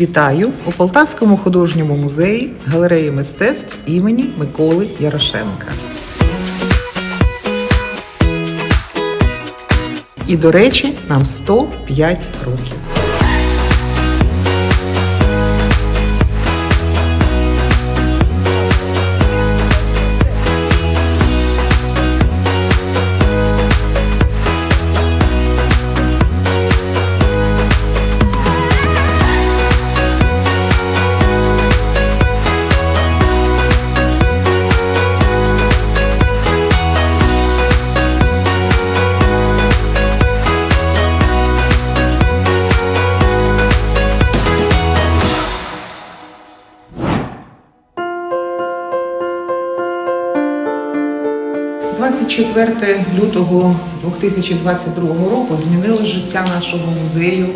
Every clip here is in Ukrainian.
Вітаю у Полтавському художньому музеї галереї мистецтв імені Миколи Ярошенка. І, до речі, нам 105 років. – 24 лютого 2022 року змінило життя нашого музею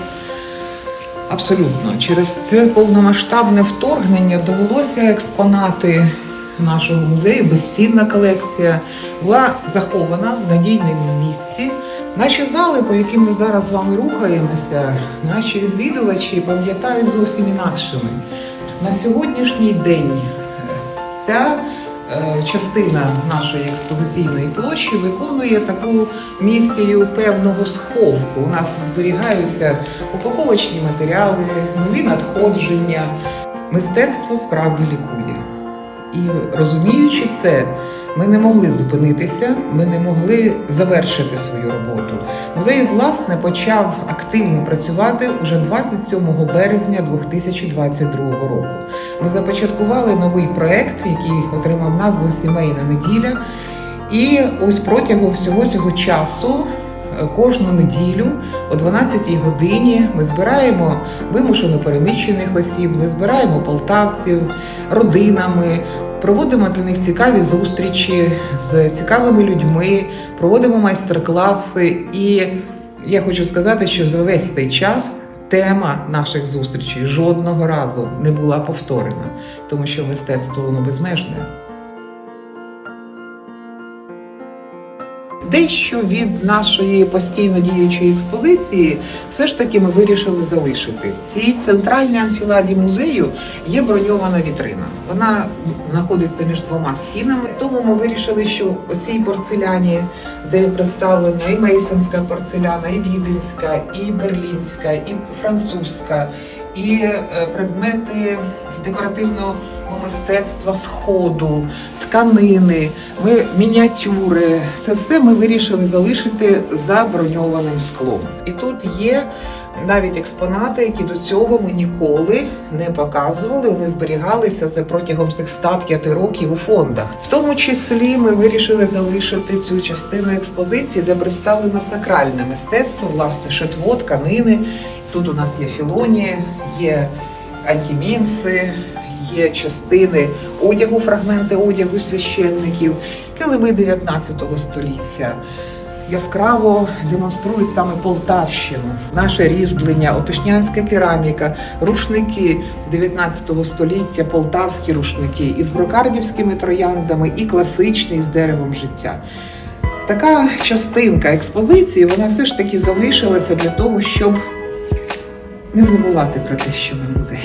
абсолютно. Через це повномасштабне вторгнення довелося експонати нашого музею, безцінна колекція, була захована в надійному місці. Наші зали, по яким ми зараз з вами рухаємося, наші відвідувачі пам'ятають зовсім інакшими. На сьогоднішній день ця частина нашої експозиційної площі виконує таку місію певного сховку. У нас тут зберігаються упаковочні матеріали, нові надходження. Мистецтво справді лікує. І розуміючи це, ми не могли зупинитися, ми не могли завершити свою роботу. Музей, власне, почав активно працювати уже 27 березня 2022 року. Ми започаткували новий проект, який отримав назву Сімейна неділя. І ось протягом всього цього часу. Кожну неділю о 12-й годині ми збираємо вимушено переміщених осіб, ми збираємо полтавців родинами, проводимо для них цікаві зустрічі з цікавими людьми, проводимо майстер-класи. І я хочу сказати, що за весь цей час тема наших зустрічей жодного разу не була повторена, тому що мистецтво воно безмежне. Дещо від нашої постійно діючої експозиції все ж таки ми вирішили залишити. В цій центральній анфіладі музею є броньована вітрина. Вона знаходиться між двома стінами. Тому ми вирішили, що у цій порцеляні, де представлена і мейсонська порцеляна, і віденська, і берлінська, і французька, і е, предмети декоративного мистецтва сходу, тканини, ми мініатюри. Це все ми вирішили залишити за броньованим склом. І тут є навіть експонати, які до цього ми ніколи не показували. Вони зберігалися за протягом цих 105 років у фондах. В тому числі ми вирішили залишити цю частину експозиції, де представлено сакральне мистецтво, власне, шитво, тканини. Тут у нас є філонія, є антімінси, є частини одягу, фрагменти одягу священників, килими 19 століття. Яскраво демонструють саме Полтавщину, наше різьблення, опішнянська кераміка, рушники 19 століття, полтавські рушники із брокардівськими трояндами, і класичний з деревом життя. Така частинка експозиції вона все ж таки залишилася для того, щоб не забувати про те, що ми музей.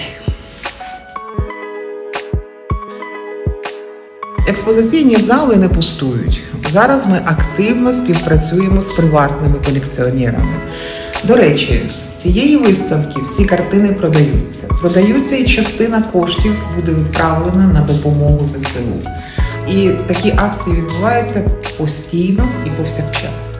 Експозиційні зали не пустують. Зараз ми активно співпрацюємо з приватними колекціонерами. До речі, з цієї виставки всі картини продаються. Продаються і частина коштів буде відправлена на допомогу ЗСУ. І такі акції відбуваються постійно і повсякчас.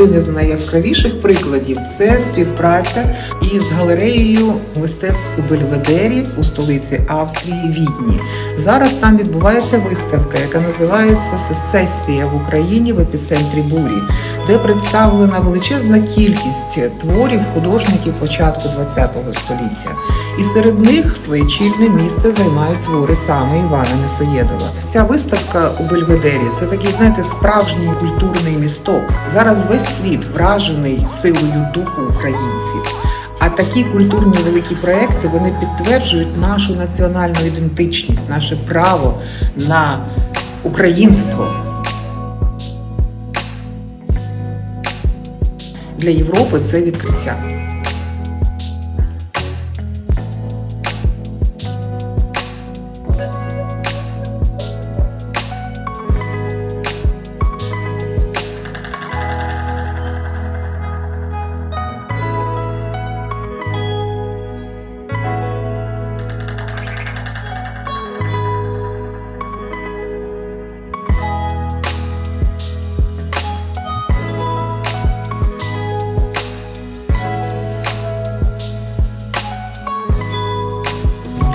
Один із найяскравіших прикладів це співпраця із галереєю мистецтв у Бельведері у столиці Австрії Відні. Зараз там відбувається виставка, яка називається Сецесія в Україні в епіцентрі бурі, де представлена величезна кількість творів художників початку ХХ століття. І серед них своє чільне місце займають твори саме Івана Несоєдова. Ця виставка у Бельведері це такий, знаєте, справжній культурний місток. Зараз весь світ вражений силою духу українців. А такі культурні великі проекти вони підтверджують нашу національну ідентичність, наше право на українство. для Європи це відкриття.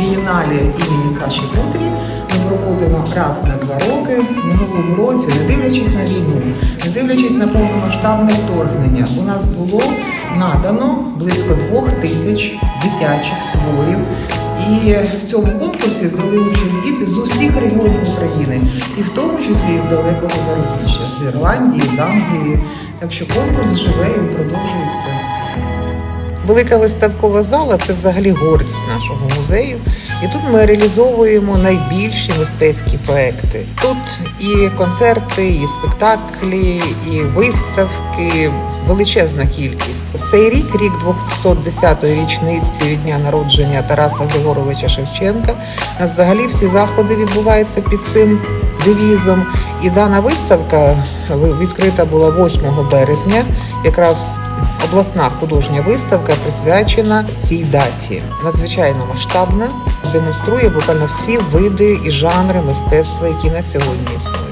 Бієналі імені Саші Путрі ми проводимо раз на два роки. Минулому році, не дивлячись на війну, не дивлячись на повномасштабне вторгнення, у нас було надано близько двох тисяч дитячих творів. І в цьому конкурсі взяли участь діти з усіх регіонів України, і в тому числі з далекого зарубіжжя, з Ірландії, з Англії. Так що конкурс живе і продовжується. Велика виставкова зала це взагалі гордість нашого музею. І тут ми реалізовуємо найбільші мистецькі проекти. Тут і концерти, і спектаклі, і виставки. Величезна кількість. Цей рік, рік 210-ї річниці від дня народження Тараса Григоровича Шевченка. У взагалі всі заходи відбуваються під цим девізом. І дана виставка відкрита була 8 березня, якраз обласна художня виставка присвячена цій даті. Надзвичайно масштабна, демонструє буквально всі види і жанри мистецтва, які на сьогодні існують.